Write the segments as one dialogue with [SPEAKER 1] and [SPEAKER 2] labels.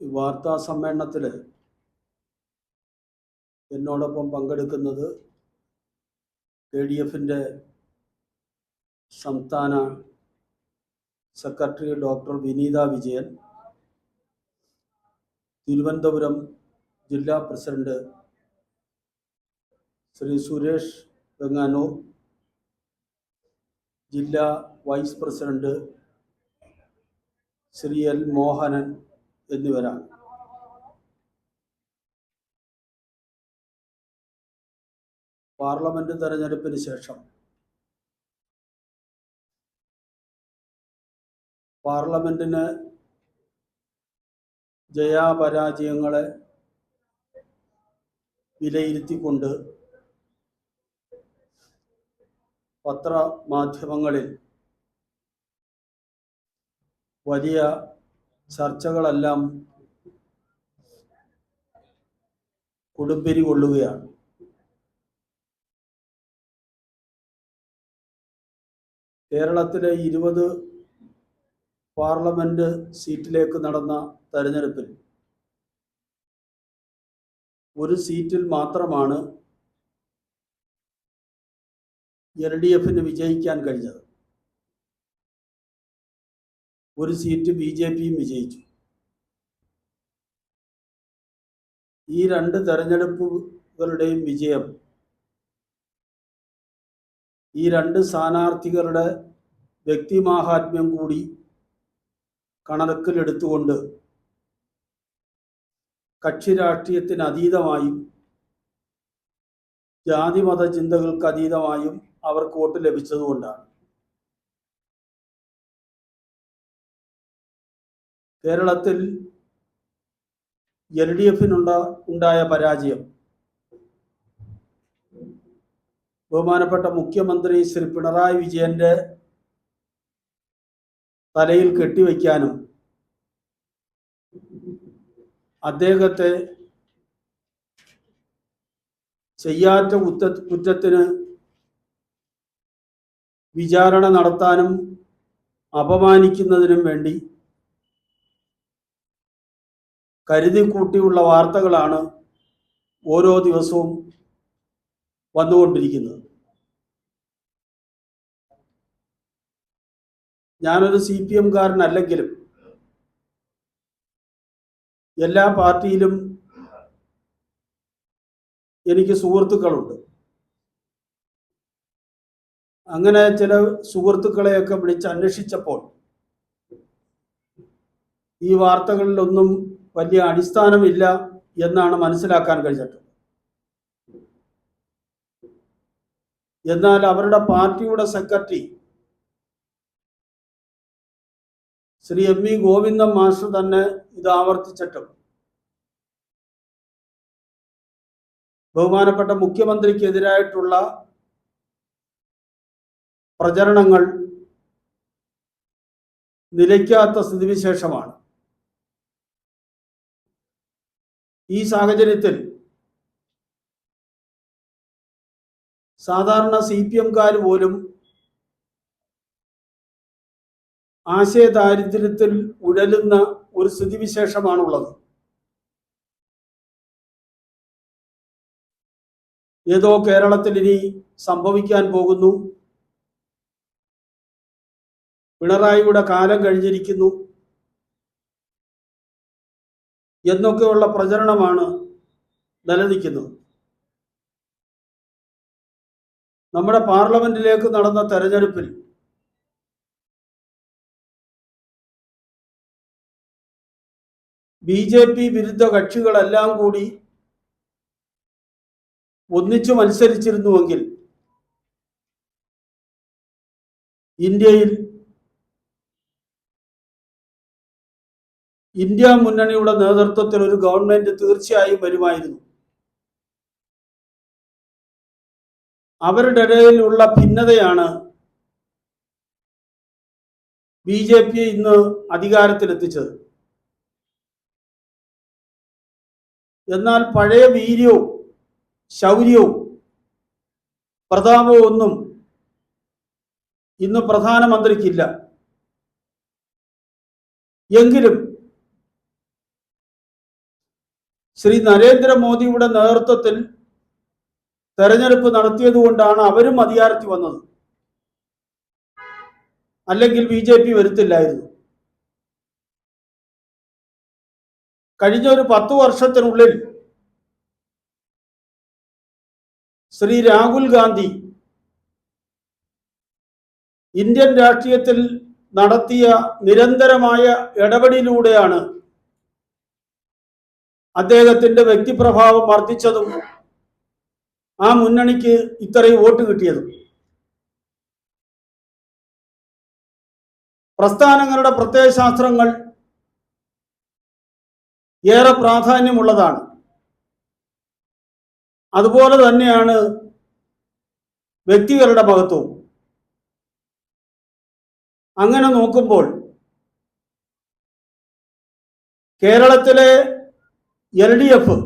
[SPEAKER 1] വാർത്താ സമ്മേളനത്തിൽ എന്നോടൊപ്പം പങ്കെടുക്കുന്നത് കെ ഡി എഫിന്റെ സംസ്ഥാന സെക്രട്ടറി ഡോക്ടർ വിനീത വിജയൻ തിരുവനന്തപുരം ജില്ലാ പ്രസിഡന്റ് ശ്രീ സുരേഷ് വെങ്ങാനൂർ ജില്ലാ vice president Shri L Mohanan എന്നിവരാണ്. പാർലമെന്റ് തെരഞ്ഞെടുപ്പിന് ശേഷം പാർലമെന്റിന് ജയാപരാജയങ്ങളെ വിലയിരുത്തിക്കൊണ്ട് പത്രമാധ്യമങ്ങളിൽ വലിയ ചർച്ചകളെല്ലാം കൊടുപ്പെരി കൊള്ളുകയാണ് കേരളത്തിലെ ഇരുപത് പാർലമെന്റ് സീറ്റിലേക്ക് നടന്ന തെരഞ്ഞെടുപ്പിൽ ഒരു സീറ്റിൽ മാത്രമാണ് എൽ ഡി എഫിന് വിജയിക്കാൻ കഴിഞ്ഞത്. ഒരു സീറ്റ് ബി ജെ പിയും വിജയിച്ചു. ഈ രണ്ട് തെരഞ്ഞെടുപ്പുകളുടെയും വിജയം ഈ രണ്ട് സ്ഥാനാർത്ഥികളുടെ വ്യക്തിമാഹാത്മ്യം കൂടി കണക്കിലെടുത്തുകൊണ്ട് കക്ഷി രാഷ്ട്രീയത്തിന് അതീതമായും ജാതിമത ചിന്തകൾക്ക് അതീതമായും അവർക്ക് വോട്ട് ലഭിച്ചതുകൊണ്ടാണ്. കേരളത്തിൽ എൽ ഡി എഫിനുള്ള ഉണ്ടായ പരാജയം. ബഹുമാനപ്പെട്ട മുഖ്യമന്ത്രി ശ്രീ പിണറായി വിജയന്റെ തലയിൽ കെട്ടിവയ്ക്കാനും അദ്ദേഹത്തെ ചെയ്യാത്ത കുറ്റ കുറ്റത്തിന് വിചാരണ നടത്താനും അപമാനിക്കുന്നതിനും വേണ്ടി കരുതി കൂട്ടിയുള്ള വാർത്തകളാണ് ഓരോ ദിവസവും വന്നുകൊണ്ടിരിക്കുന്നത്. ഞാനൊരു സി പി എംകാരനല്ലെങ്കിലും എല്ലാ പാർട്ടിയിലും എനിക്ക് സുഹൃത്തുക്കളുണ്ട്. അങ്ങനെ ചില സുഹൃത്തുക്കളെയൊക്കെ വിളിച്ച് അന്വേഷിച്ചപ്പോൾ ഈ വാർത്തകളിലൊന്നും വലിയ അടിസ്ഥാനമില്ല എന്നാണ് മനസ്സിലാക്കാൻ കഴിഞ്ഞിട്ടുള്ളത് എന്നാൽ അവരുടെ പാർട്ടിയുടെ secretary Shri M V Govindan മാഷ് തന്നെ ഇത് ആവർത്തിച്ചിട്ടും ബഹുമാനപ്പെട്ട മുഖ്യമന്ത്രിക്കെതിരായിട്ടുള്ള പ്രചരണങ്ങൾ നിലയ്ക്കാത്ത സ്ഥിതിവിശേഷമാണ്. ഈ സാഹചര്യത്തിൽ സാധാരണ സി പി എംകാർ പോലും ആശയദാരിദ്ര്യത്തിൽ ഉഴലുന്ന ഒരു സ്ഥിതിവിശേഷമാണുള്ളത്. ഏതോ കേരളത്തിൽ ഇനി സംഭവിക്കാൻ പോകുന്നു. പിണറായിയുടെ കാലം കഴിഞ്ഞിരിക്കുന്നു. എന്നൊക്കെയുള്ള പ്രചരണമാണ് നിലനിൽക്കുന്നത്. നമ്മുടെ പാർലമെന്റിലേക്ക് നടന്ന തെരഞ്ഞെടുപ്പിൽ ബി ജെ പി വിരുദ്ധ കക്ഷികളെല്ലാം കൂടി ഒന്നിച്ചു മത്സരിച്ചിരുന്നുവെങ്കിൽ ഇന്ത്യയിൽ ഇന്ത്യ മുന്നണിയുടെ നേതൃത്വത്തിൽ ഒരു ഗവൺമെന്റ് തീർച്ചയായും വരുമായിരുന്നു. അവരുടെ ഇടയിലുള്ള ഭിന്നതയാണ് ബി ജെ പി ഇന്ന് അധികാരത്തിലെത്തിച്ചത്. എന്നാൽ പഴയ വീര്യവും ശൗര്യവും പ്രതാപവും ഒന്നും ഇന്ന് പ്രധാനമന്ത്രിക്കില്ല. എങ്കിലും ശ്രീ നരേന്ദ്രമോദിയുടെ നേതൃത്വത്തിൽ തെരഞ്ഞെടുപ്പ് നടത്തിയത് കൊണ്ടാണ് അവരും അധികാരത്തിൽ വന്നത്. അല്ലെങ്കിൽ ബി ജെ പി വരുത്തില്ലായിരുന്നു. കഴിഞ്ഞ ഒരു പത്തു വർഷത്തിനുള്ളിൽ ശ്രീ രാഹുൽ ഗാന്ധി ഇന്ത്യൻ രാഷ്ട്രീയത്തിൽ നടത്തിയ നിരന്തരമായ ഇടപെടലിലൂടെയാണ് അദ്ദേഹത്തിന്റെ വ്യക്തിപ്രഭാവം വർദ്ധിച്ചതും ആ മുന്നണിക്ക് ഇത്രയും വോട്ട് കിട്ടിയതും. പ്രസ്ഥാനങ്ങളുടെ പ്രത്യയശാസ്ത്രങ്ങൾ ഏറെ പ്രാധാന്യമുള്ളതാണ്. അതുപോലെ തന്നെയാണ് വ്യക്തികളുടെ മഹത്വവും. അങ്ങനെ നോക്കുമ്പോൾ കേരളത്തിലെ എൽ ഡി എഫ്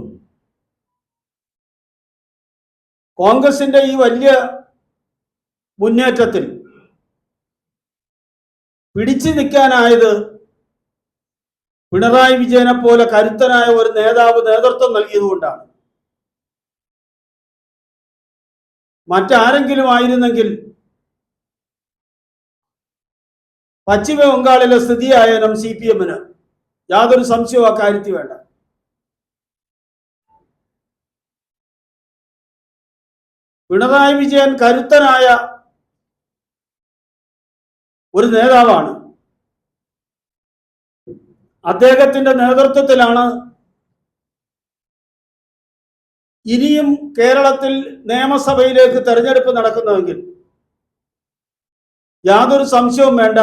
[SPEAKER 1] കോൺഗ്രസിന്റെ ഈ വലിയ മുന്നേറ്റത്തിൽ പിടിച്ചു നിൽക്കാനായത് പിണറായി വിജയനെ പോലെ കരുത്തനായ ഒരു നേതാവ് നേതൃത്വം നൽകിയതുകൊണ്ടാണ്. മറ്റാരെങ്കിലും ആയിരുന്നെങ്കിൽ പശ്ചിമ ബംഗാളിലെ സ്ഥിതിയായാലും സി പി എമ്മിന് യാതൊരു സംശയവും അക്കാര്യത്തിൽ വേണ്ട. പിണറായി വിജയൻ കരുത്തനായ ഒരു നേതാവാണ്. അദ്ദേഹത്തിന്റെ നേതൃത്വത്തിലാണ് ഇനിയും കേരളത്തിൽ നിയമസഭയിലേക്ക് തെരഞ്ഞെടുപ്പ് നടക്കുന്നതെങ്കിൽ യാതൊരു സംശയവും വേണ്ട.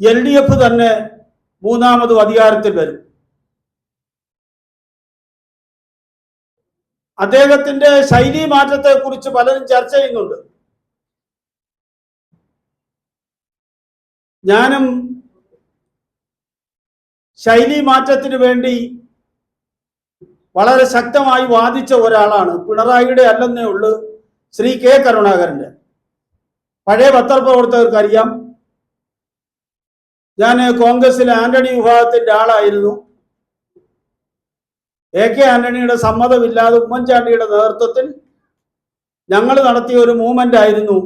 [SPEAKER 1] എൽ ഡി എഫ് തന്നെ മൂന്നാമതും അധികാരത്തിൽ വരും. അദ്ദേഹത്തിന്റെ ശൈലി മാറ്റത്തെ കുറിച്ച് പലരും ചർച്ച ചെയ്യുന്നുണ്ട്. ഞാനും ശൈലി മാറ്റത്തിന് വേണ്ടി വളരെ ശക്തമായി വാദിച്ച ഒരാളാണ്. പിണറായിയുടെ അല്ലെന്നേ ഉള്ളൂ. ശ്രീ കെ കരുണാകരന്റെ പഴയ പത്രപ്രവർത്തകർക്ക് അറിയാം ഞാൻ കോൺഗ്രസിലെ ആന്റണി വിഭാഗത്തിന്റെ ആളായിരുന്നു. എ കെ ആന്റണിയുടെ സമ്മതമില്ലാതെ ഉമ്മൻചാണ്ടിയുടെ നേതൃത്വത്തിൽ ഞങ്ങൾ നടത്തിയ ഒരു മൂവ്മെന്റ് ആയിരുന്നു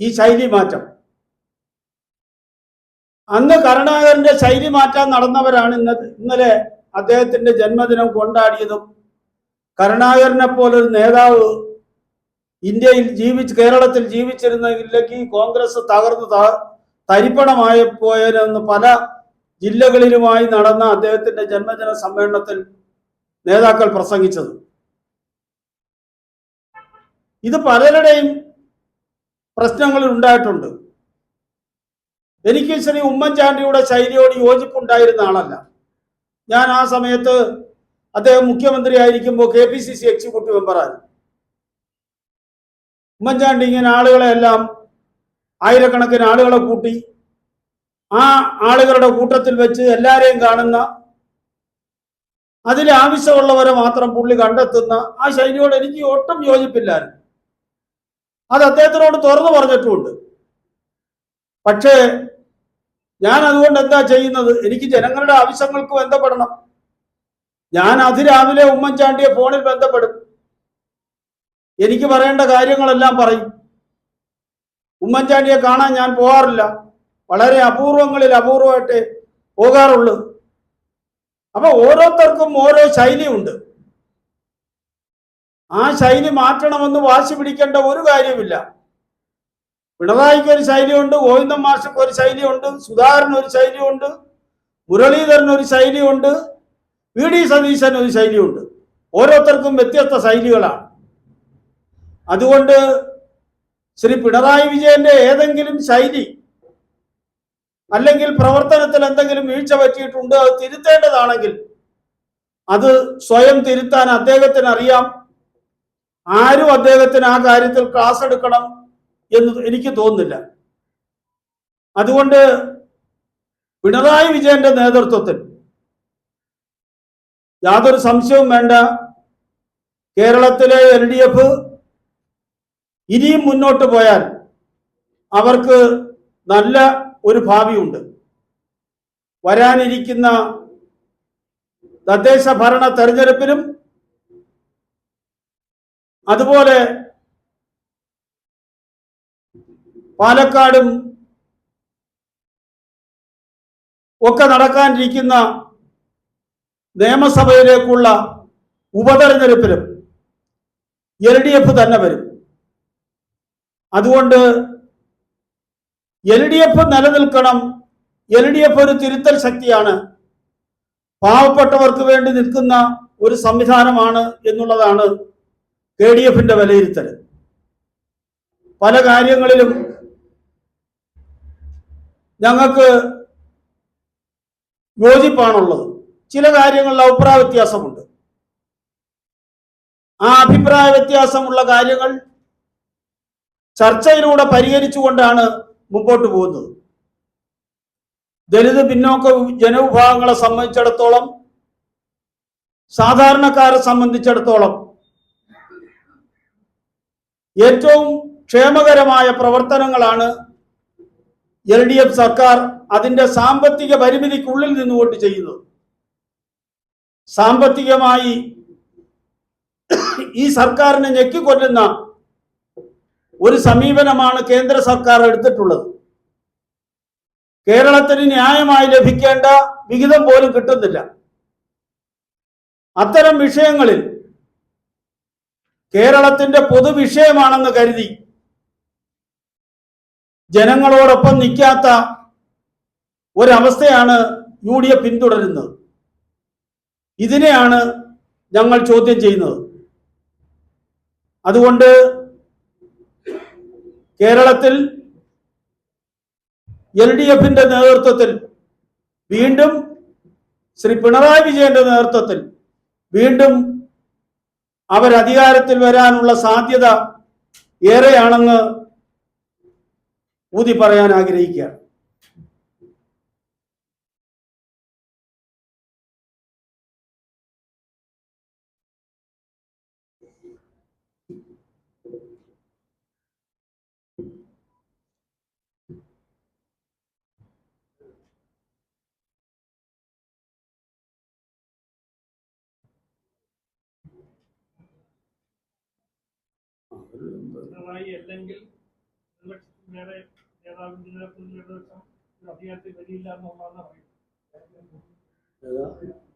[SPEAKER 1] ഈ ശൈലി മാറ്റം. അന്ന് കരുണാകരന്റെ ശൈലി മാറ്റാൻ നടന്നവരാണ് ഇന്ന ഇന്നലെ അദ്ദേഹത്തിന്റെ ജന്മദിനം കൊണ്ടാടിയതും കരുണാകരനെ പോലൊരു നേതാവ് ഇന്ത്യയിൽ ജീവിച്ച് കേരളത്തിൽ ജീവിച്ചിരുന്നെങ്കിൽ കോൺഗ്രസ് തകർന്ന് തരിപ്പണമായി പോയതെന്ന് പല ജില്ലകളിലുമായി നടന്ന അദ്ദേഹത്തിന്റെ ജന്മദിന സമ്മേളനത്തിൽ നേതാക്കൾ പ്രസംഗിച്ചത്. ഇത് പലരുടെയും പ്രശ്നങ്ങൾ ഉണ്ടായിട്ടുണ്ട്. എനിക്ക് ശ്രീ ഉമ്മൻചാണ്ടിയുടെ ശൈലിയോട് യോജിപ്പുണ്ടായിരുന്ന ആളല്ല. ഞാൻ ആ സമയത്ത് അദ്ദേഹം മുഖ്യമന്ത്രി ആയിരിക്കുമ്പോൾ K P C C executive മെമ്പറായിരുന്നു Oommen Chandy ഇങ്ങനെ ആളുകളെ എല്ലാം ആയിരക്കണക്കിന് ആളുകളെ കൂട്ടി ആ ആളുകളുടെ കൂട്ടത്തിൽ വെച്ച് എല്ലാവരെയും കാണുന്ന അതിൽ ആവശ്യമുള്ളവരെ മാത്രം പുള്ളി കണ്ടെത്തുന്ന ആ ശൈലിയോട് എനിക്ക് ഒട്ടും യോജിപ്പില്ലായിരുന്നു. അത് അദ്ദേഹത്തിനോട് തുറന്നു പറഞ്ഞിട്ടുമുണ്ട് പക്ഷേ ഞാൻ അതുകൊണ്ട് എന്താ ചെയ്യുന്നത്? എനിക്ക് ജനങ്ങളുടെ ആവശ്യങ്ങൾക്ക് ബന്ധപ്പെടണം. ഞാൻ അതിരാവിലെ ഉമ്മൻചാണ്ടിയെ ഫോണിൽ ബന്ധപ്പെടും. എനിക്ക് പറയേണ്ട കാര്യങ്ങളെല്ലാം പറയും. ഉമ്മൻചാണ്ടിയെ കാണാൻ ഞാൻ പോകാറില്ല. വളരെ അപൂർവങ്ങളിൽ അപൂർവമായിട്ടേ പോകാറുള്ളൂ. അപ്പൊ ഓരോരുത്തർക്കും ഓരോ ശൈലിയുണ്ട്. ആ ശൈലി മാറ്റണമെന്ന് വാശി പിടിക്കേണ്ട ഒരു കാര്യമില്ല പിണറായിക്ക് ഒരു ശൈലിയുണ്ട് ഗോവിന്ദൻ മാഷക്ക് ഒരു ശൈലിയുണ്ട് സുധാകരൻ ഒരു ശൈലിയുണ്ട് മുരളീധരൻ ഒരു ശൈലിയുണ്ട് വി ഡി സതീശൻ ഒരു ശൈലിയുണ്ട്. ഓരോരുത്തർക്കും വ്യത്യസ്ത ശൈലികളാണ്. അതുകൊണ്ട് ശ്രീ പിണറായി വിജയന്റെ ഏതെങ്കിലും ശൈലി അല്ലെങ്കിൽ പ്രവർത്തനത്തിൽ എന്തെങ്കിലും വീഴ്ച പറ്റിയിട്ടുണ്ട്? അത് തിരുത്തേണ്ടതാണെങ്കിൽ അത് സ്വയം തിരുത്താൻ അദ്ദേഹത്തിന് അറിയാം ആരും അദ്ദേഹത്തിന് ആ കാര്യത്തിൽ ക്ലാസ് എടുക്കണം എന്ന് എനിക്ക് തോന്നുന്നില്ല. അതുകൊണ്ട് പിണറായി വിജയന്റെ നേതൃത്വത്തിൽ യാതൊരു സംശയവും വേണ്ട. കേരളത്തിലെ എൽ ഡി എഫ് ഇനിയും മുന്നോട്ട് പോയാൽ അവർക്ക് നല്ല ഒരു ഭാവിയുണ്ട്. വരാനിരിക്കുന്ന തദ്ദേശ ഭരണ തെരഞ്ഞെടുപ്പിലും അതുപോലെ പാലക്കാടും ഒക്കെ നടക്കാനിരിക്കുന്ന നിയമസഭയിലേക്കുള്ള ഉപതെരഞ്ഞെടുപ്പിലും എൽ ഡി എഫ് തന്നെ വരും. അതുകൊണ്ട് എൽ ഡി എഫ് നിലനിൽക്കണം. എൽ ഡി എഫ് ഒരു തിരുത്തൽ ശക്തിയാണ്. പാവപ്പെട്ടവർക്ക് വേണ്ടി നിൽക്കുന്ന ഒരു സംവിധാനമാണ് എന്നുള്ളതാണ് കെ ഡി എഫിന്റെ വിലയിരുത്തൽ പല കാര്യങ്ങളിലും ഞങ്ങൾക്ക് യോജിപ്പാണുള്ളത്. ചില കാര്യങ്ങളിൽ അഭിപ്രായ വ്യത്യാസമുണ്ട്. ആ അഭിപ്രായ വ്യത്യാസമുള്ള കാര്യങ്ങൾ ചർച്ചയിലൂടെ പരിഹരിച്ചുകൊണ്ടാണ് മുമ്പോട്ട് പോകുന്നത്. ദലിത് പിന്നോക്ക ജനവിഭാഗങ്ങളെ സംബന്ധിച്ചിടത്തോളം സാധാരണക്കാരെ സംബന്ധിച്ചിടത്തോളം ഏറ്റവും ക്ഷേമകരമായ പ്രവർത്തനങ്ങളാണ് എൽ ഡി എഫ് സർക്കാർ അതിന്റെ സാമ്പത്തിക പരിമിതിക്കുള്ളിൽ നിന്നുകൊണ്ട് ചെയ്യുന്നത്. സാമ്പത്തികമായി ഈ സർക്കാരിനെ ഞെക്കിക്കൊല്ലുന്ന ഒരു സമീപനമാണ് കേന്ദ്ര സർക്കാർ എടുത്തിട്ടുള്ളത്. കേരളത്തിന് ന്യായമായി ലഭിക്കേണ്ട വിഹിതം പോലും കിട്ടുന്നില്ല. അത്തരം വിഷയങ്ങളിൽ കേരളത്തിന്റെ പൊതുവിഷയമാണെന്ന് കരുതി ജനങ്ങളോടൊപ്പം നിൽക്കാത്ത ഒരവസ്ഥയാണ് യു ഡി എഫ് പിന്തുടരുന്നത്. ഇതിനെയാണ് ഞങ്ങൾ ചോദ്യം ചെയ്യുന്നത്. അതുകൊണ്ട് കേരളത്തിൽ എൽ ഡി എഫിന്റെ നേതൃത്വത്തിൽ വീണ്ടും ശ്രീ പിണറായി വിജയന്റെ നേതൃത്വത്തിൽ വീണ്ടും അവർ അധികാരത്തിൽ വരാനുള്ള സാധ്യത ഏറെയാണെന്ന് ഊതി പറയാൻ ആഗ്രഹിക്കുകയാണ്.
[SPEAKER 2] പിണറായി അല്ലെങ്കിൽ നേരെ നേതാവിന്റെ ഇടതുപക്ഷം ഒരു അധികാരത്തിൽ വരില്ല എന്നുള്ളതാണ് പറയുന്നത്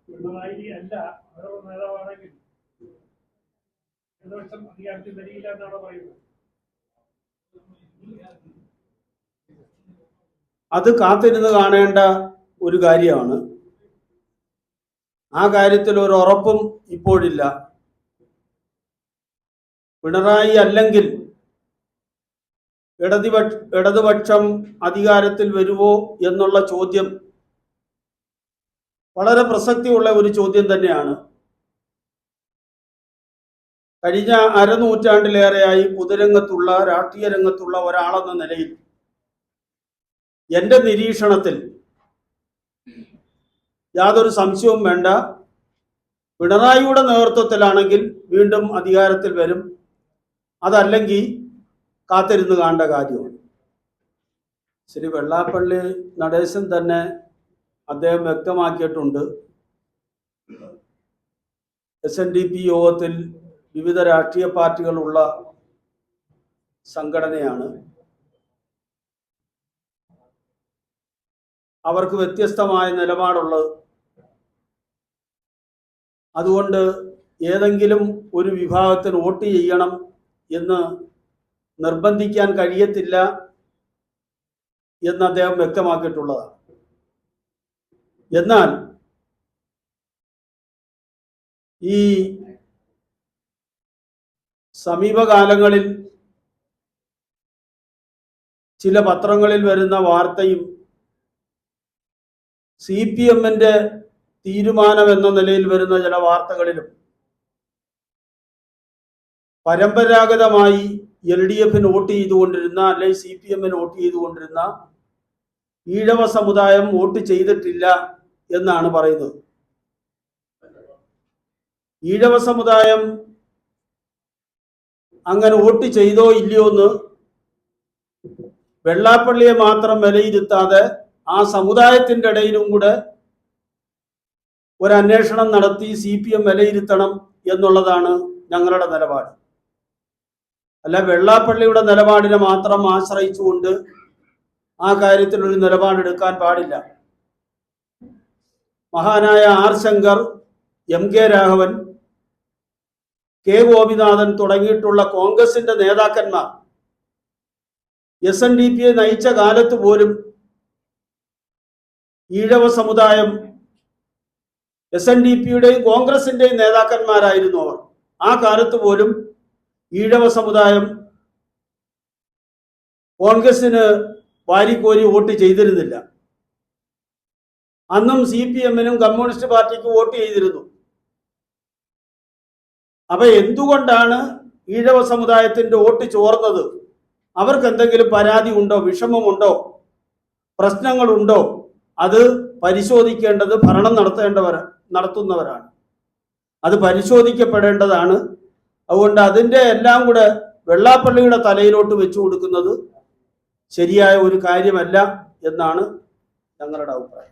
[SPEAKER 2] പിണറായി അല്ല വേറെ നേതാവാണെങ്കിൽ ഇടതുപക്ഷം അധികാരത്തിൽ വരില്ല എന്നാണ് പറയുന്നത്.
[SPEAKER 1] അത് കാത്തിരുന്ന് കാണേണ്ട ഒരു കാര്യമാണ്. ആ കാര്യത്തിൽ ഒരു ഉറപ്പും ഇപ്പോഴില്ല. പിണറായി അല്ലെങ്കിൽ ഇടതുപക്ഷ ഇടതുപക്ഷം അധികാരത്തിൽ വരുമോ എന്നുള്ള ചോദ്യം വളരെ പ്രസക്തിയുള്ള ഒരു ചോദ്യം തന്നെയാണ്. കഴിഞ്ഞ അരനൂറ്റാണ്ടിലേറെയായി പൊതുരംഗത്തുള്ള രാഷ്ട്രീയ രംഗത്തുള്ള ഒരാളെന്ന നിലയിൽ എന്റെ നിരീക്ഷണത്തിൽ യാതൊരു സംശയവും വേണ്ട. പിണറായിയുടെ നേതൃത്വത്തിലാണെങ്കിൽ വീണ്ടും അധികാരത്തിൽ വരും. അതല്ലെങ്കിൽ കാത്തിരുന്ന് കാണേണ്ട കാര്യമാണ്. ശ്രീ വെള്ളാപ്പള്ളി നടേശൻ തന്നെ അദ്ദേഹം വ്യക്തമാക്കിയിട്ടുണ്ട്. എസ് എൻ ഡി പി യോഗത്തിൽ വിവിധ രാഷ്ട്രീയ പാർട്ടികളുള്ള സംഘടനയാണ്. അവർക്ക് വ്യത്യസ്തമായ നിലപാടുള്ളത് അതുകൊണ്ട് ഏതെങ്കിലും ഒരു വിഭാഗത്തിന് വോട്ട് ചെയ്യണം എന്ന് നിർബന്ധിക്കാൻ കഴിയത്തില്ല എന്ന് അദ്ദേഹം വ്യക്തമാക്കിയിട്ടുള്ളതാണ്. എന്നാൽ ഈ സമീപകാലങ്ങളിൽ ചില പത്രങ്ങളിൽ വരുന്ന വാർത്തയും സി പി എമ്മിന്റെ തീരുമാനം എന്ന നിലയിൽ വരുന്ന ചില വാർത്തകളിലും പരമ്പരാഗതമായി എൽ ഡി എഫിന് വോട്ട് ചെയ്തുകൊണ്ടിരുന്ന അല്ലെങ്കിൽ സി പി എമ്മിന് വോട്ട് ചെയ്തുകൊണ്ടിരുന്ന ഈഴവ സമുദായം വോട്ട് ചെയ്തിട്ടില്ല എന്നാണ് പറയുന്നത്. ഈഴവ സമുദായം അങ്ങനെ വോട്ട് ചെയ്തോ ഇല്ലയോ എന്ന് വെള്ളാപ്പള്ളിയെ മാത്രം വിലയിരുത്താതെ ആ സമുദായത്തിന്റെ ഇടയിലും കൂടെ ഒരു അന്വേഷണം നടത്തി സി പി എം വിലയിരുത്തണം എന്നുള്ളതാണ് ഞങ്ങളുടെ നിലപാട്. അല്ല വെള്ളാപ്പള്ളിയുടെ നിലപാടിനെ മാത്രം ആശ്രയിച്ചുകൊണ്ട് ആ കാര്യത്തിൽ ഒരു നിലപാടെടുക്കാൻ പാടില്ല. മഹാനായ R Shankar M K Raghavan K Gopinathan തുടങ്ങിയിട്ടുള്ള കോൺഗ്രസിന്റെ നേതാക്കന്മാർ എസ് എൻ ഡി പിയെ നയിച്ച കാലത്ത് പോലും ഈഴവ സമുദായം എസ് എൻ ഡി പിയുടെയും കോൺഗ്രസിന്റെയും നേതാക്കന്മാരായിരുന്നു അവർ. ആ കാലത്ത് പോലും ഈഴവ സമുദായം കോൺഗ്രസിന് വാരിക്കോരി വോട്ട് ചെയ്തിരുന്നില്ല. അന്നും സി പി എമ്മിനും കമ്മ്യൂണിസ്റ്റ് പാർട്ടിക്ക് വോട്ട് ചെയ്തിരുന്നു. അപ്പൊ എന്തുകൊണ്ടാണ് ഈഴവ സമുദായത്തിന്റെ വോട്ട് ചോർന്നത്? അവർക്ക് എന്തെങ്കിലും പരാതി ഉണ്ടോ? വിഷമമുണ്ടോ? പ്രശ്നങ്ങളുണ്ടോ? അത് പരിശോധിക്കേണ്ടത് ഭരണം നടത്തേണ്ടവർ നടത്തുന്നവരാണ്. അത് പരിശോധിക്കപ്പെടേണ്ടതാണ് അതുകൊണ്ട് അതിന്റെ എല്ലാം കൂടെ വെള്ളാപ്പള്ളിയുടെ തലയിലോട്ട് വെച്ചു കൊടുക്കുന്നത് ശരിയായ ഒരു കാര്യമല്ല എന്നാണ് ഞങ്ങളുടെ അഭിപ്രായം.